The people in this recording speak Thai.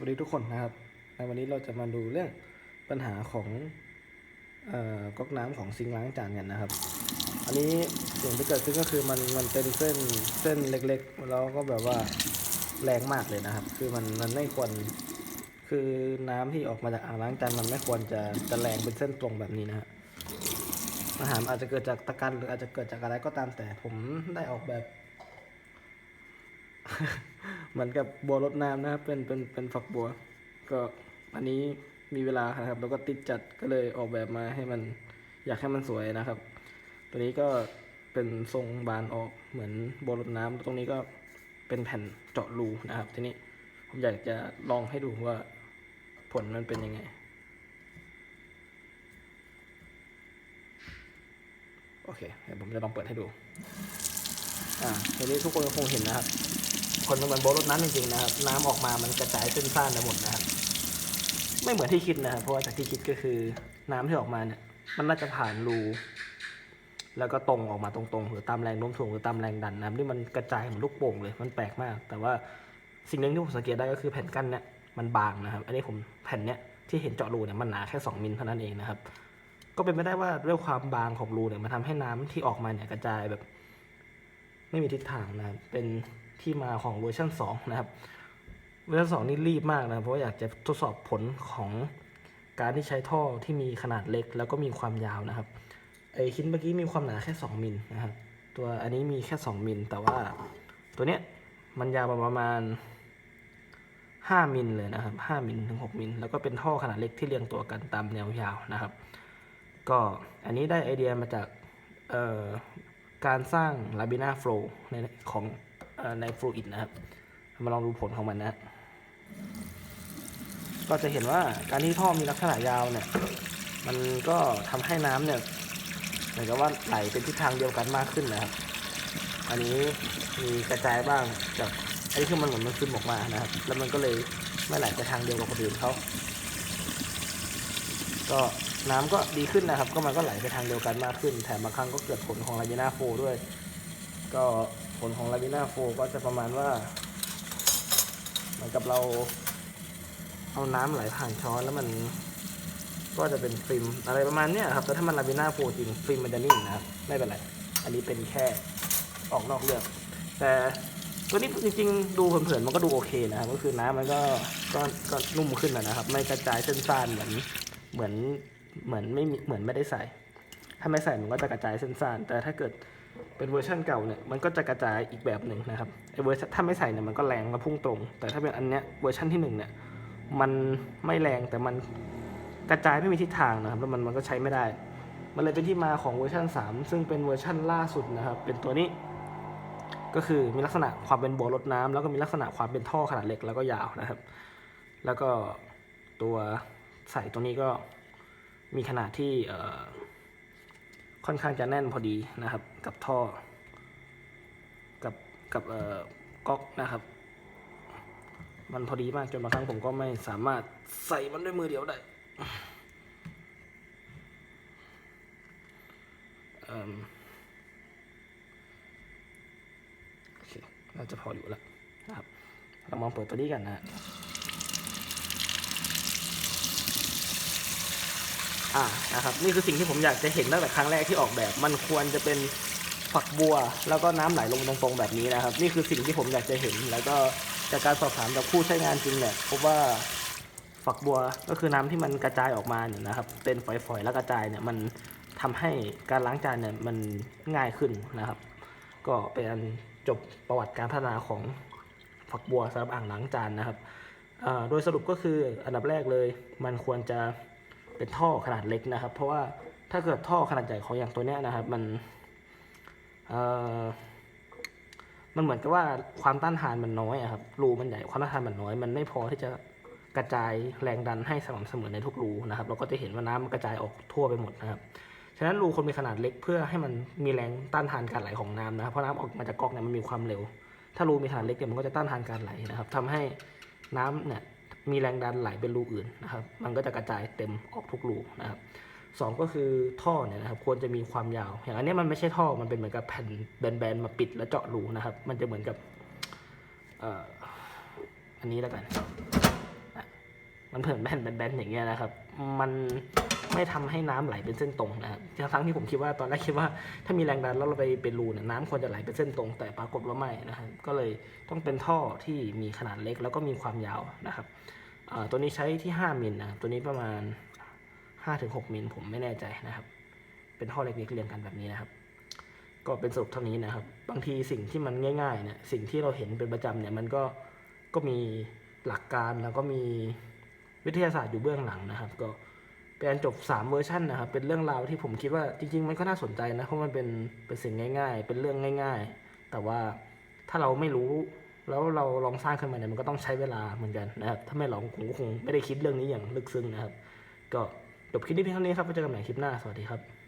วัสดีทุกคนนะครับ ในวันนี้เราจะมาดูเรื่องปัญหาของออก๊อกน้ำของซิงล้างจานกันนะครับ อันนี้สิ่งที่เกิดขึ้นก็คือมันมันเป็นเส้นเส้นเล็กๆ แล้วก็แบบว่าแรงมากเลยนะครับ คือมันมันไม่ควร คือน้ำที่ออกมาจากอ่างล้างจานมันไม่ควรจะจะแรงเป็นเส้นตรงแบบนี้นะฮะปัญหาอาจจะเกิดจากตะกันหรืออาจจะเกิดจากอะไรก็ตามแต่ผมได้ออกแบบ เหมือนกับบัวรดน้ำนะครับเป็นเป็นเป็นฝักบัว ก็อันนี้มีเวลานะครับ แล้วก็ติดจัดก็เลยออกแบบมาให้มันอยากให้มันสวยนะครับ ตัวนี้ก็เป็นทรงบานออกเหมือนบัวรดน้ำตรงนี้ก็เป็นแผ่นเจาะรูนะครับ ทีนี้ผมอยากจะลองให้ดูว่าผลมันเป็นยังไง โอเคเดี๋ยวผมจะลองเปิดให้ดู อ่าทีนี้ทุกคนคงเห็นนะครับ คนมันเหมือนโบรถน้ำจริงๆนะครับ น้ำออกมามันกระจายเส้นซ่านไปหมดนะครับ ไม่เหมือนที่คิดนะครับเพราะว่าจากที่คิดก็คือน้ำที่ออกมาเนี่ย มันน่าจะผ่านรูแล้วก็ตรงออกมาตรงๆ หรือตามแรงโน้มถ่วงหรือตามแรงดันนะครับที่มันกระจายเหมือนลูกโป่งเลยมันแปลกมาก แต่ว่าสิ่งหนึ่งที่ผมสังเกตได้ก็คือแผ่นกั้นเนี่ยมันบางนะครับ อันนี้ผมแผ่นเนี้ยที่เห็นเจาะรูเนี่ยมันหนาแค่สองมิลเท่านั้นเองนะครับ ก็เป็นไปได้ว่าด้วยความบางของรูเนี่ยมันทำให้น้ำที่ออกมาเนี่ยกระจายแบบ ไม่มีทิศทางนะเป็น ที่มาของเวอร์ชัน2 นะครับ เวอร์ชัน2 นี่รีบมากนะ เพราะาอยากจะทดสอบผลของการที่ใช้ท่อที่มีขนาดเล็ก แล้วก็มีความยาวนะครับ ไอชิ้นเมื่อกี้มีความหนาแค่ 2 มิลนะครับ ตัวอันนี้มีแค่ 2 มิล แต่ว่าตัวเนี้ยมันยาวประมาณ 5 มิลเลยนะครับ 5 มิลถึง 6 มิล แล้วก็เป็นท่อขนาดเล็กที่เรียงตัวกันตามแนวยาวนะครับ ก็อันนี้ได้ไอเดียมาจากการสร้าง Labina Flow ในของ ใน Fluid นะครับมาลองดูผลของมันนะก็จะเห็นว่าการที่ท่อมีลักษณะยาวเนี่ย มันก็ทำให้น้ำเนี่ยเหมือนกับว่าไหลเป็นทิศทางเดียวกันมากขึ้นนะครับ อันนี้มีกระจายบ้างจากไอันนี้คือมันเหมือนมันซึมออกมานะครับ แล้วมันก็เลยไม่ไหลไปทางเดียวกับคนอื่นเขาก็น้ำก็ดีขึ้นนะครับ ก็มันก็ไหลไปทางเดียวกันมากขึ้น แถมบางครั้งก็เกิดผลของลาบิน่าโฟด้วย ก็ ผลของลาบิน่าโฟก็จะประมาณว่า เหมือนกับเราเอาน้ำไหลผ่านช้อนแล้วมัน ก็จะเป็นฟิล์มอะไรประมาณเนี้ยครับแต่ถ้ามันลาบิน่าโฟจริงฟิล์มมันจะนิ่งนะครับไม่เป็นไร อันนี้เป็นแค่ออกนอกเรื่องแต่ตัวนี้จริงๆ ดูเผินๆมันก็ดูโอเคนะครับก็คือน้ำมันก็ก็ก็นุ่มขึ้นนะครับ ไม่กระจายเส้นซ่านเหมือนเหมือนเหมือนไม่เหมือนไม่ได้ใส่ ถ้าไม่ใส่มันก็จะกระจายเส้นซ่านแต่ถ้าเกิด เป็นเวอร์ชันเก่าเนี่ยมันก็จะกระจายอีกแบบหนึ่งนะครับไอเวอร์ชันถ้าไม่ใส่เนี่ยมันก็แรงและพุ่งตรง แต่ถ้าเป็นอันเนี้ยเวอร์ชันที่หนึ่งเนี่ยมันไม่แรงแต่มันกระจายไม่มีทิศทางนะครับแล้วมันมันก็ใช้ไม่ได้ มันเลยเป็นที่มาของเวอร์ชัน3 ซึ่งเป็นเวอร์ชันล่าสุดนะครับ เป็นตัวนี้ ก็คือมีลักษณะความเป็นบัวรดน้ำแล้วก็มีลักษณะความเป็นท่อขนาดเล็กแล้วก็ยาวนะครับ แล้วก็ตัวใส่ตัวนี้ก็มีขนาดที่เอ่อ ค่อนข้างจะแน่นพอดีนะครับ กับท่อ กับกับเอ่อก๊อกนะครับ มันพอดีมากจนบางครั้งผมก็ไม่สามารถใส่มันด้วยมือเดียวได้เอิ่มโอเคน่าจะพออยู่แล้วนะครับ เรามาเปิดตัวนี้กันนะฮะ อ่านะครับนี่คือสิ่งที่ผมอยากจะเห็นตั้งแต่ครั้งแรกที่ออกแบบ มันควรจะเป็นฝักบัว แล้วก็น้ำไหลลงตรงๆแบบนี้นะครับ นี่คือสิ่งที่ผมอยากจะเห็น แล้วก็จากการสอบถามจากผู้ใช้งานจริงเนี่ยพบว่าฝักบัวก็คือน้ำที่มันกระจายออกมาเนี่ยนะครับ เป็นฝอยๆแล้วกระจายเนี่ยมันทำให้การล้างจานเนี่ยมันง่ายขึ้นนะครับ ก็เป็นอันจบประวัติการพัฒนาของฝักบัวสำหรับอ่างล้างจานนะครับโดยสรุปก็คืออันดับแรกเลย มันควรจะ เป็นท่อขนาดเล็กนะครับ เพราะว่าถ้าเกิดท่อขนาดใหญ่ของอย่างตัวเนี้ยนะครับ มันเอ่อมันเหมือนกับว่าความต้านทานมันน้อยอะครับรูมันใหญ่ความต้านทานมันน้อย มันไม่พอที่จะกระจายแรงดันให้สม่ำเสมอในทุกรูนะครับ เราก็จะเห็นว่าน้ำมันกระจายออกทั่วไปหมดนะครับฉะนั้นรูควรมีขนาดเล็กเพื่อให้มันมีแรงต้านทานการไหลของน้ำนะครับเพราะน้ำออกมาจากก๊อกเนี่ยมันมีความเร็ว ถ้ารูมีขนาดเล็กเนี่ยมันก็จะต้านทานการไหลนะครับทำให้น้ำเนี่ย มีแรงดันไหลเป็นรูอื่นนะครับ มันก็จะกระจายเต็มออกทุกรูนะครับสองก็คือท่อเนี่ยนะครับควรจะมีความยาว อย่างอันนี้มันไม่ใช่ท่อมันเป็นเหมือนกับแผ่นแบนๆมาปิดแล้วเจาะรูนะครับ มันจะเหมือนกับอันนี้แล้วกัน มันเผินแบนแบนๆอย่างเงี้ยนะครับ มันไม่ทำให้น้ำไหลเป็นเส้นตรงนะครับทั้งที่ผมคิดว่าตอนแรกคิดว่าถ้ามีแรงดันแล้วเราไปเป็นรูเนี่ยน้ำควรจะไหลเป็นเส้นตรง แต่ปรากฏว่าไม่นะครับ ก็เลยต้องเป็นท่อที่มีขนาดเล็กแล้วก็มีความยาวนะครับ ตัวนี้ใช้ที่ 5มิลนะครับตัวนี้ประมาณ 5-6มิลผมไม่แน่ใจนะครับ เป็นท่อเล็กๆเรียงกันแบบนี้นะครับ ก็เป็นสรุปเท่านี้นะครับ บางทีสิ่งที่มันง่ายๆเนี่ยสิ่งที่เราเห็นเป็นประจำเนี่ยมันก็ก็มีหลักการแล้วก็มีวิทยาศาสตร์อยู่เบื้องหลังนะครับ ก็เป็นอันจบ 3 เวอร์ชันนะครับ เป็นเรื่องราวที่ผมคิดว่าจริง ๆ มันก็น่าสนใจนะเพราะมันเป็นเป็นสิ่งง่าย ๆ เป็นเรื่องง่าย ๆ แต่ว่าถ้าเราไม่รู้ แล้วเราลองสร้างขึ้นมาเนี่ยมันก็ต้องใช้เวลาเหมือนกันนะครับ ถ้าไม่ลองผมก็คงไม่ได้คิดเรื่องนี้อย่างลึกซึ้งนะครับ ก็จบคลิปนี้เพียงเท่านี้ครับไว้เจอกันใหม่คลิปหน้า สวัสดีครับ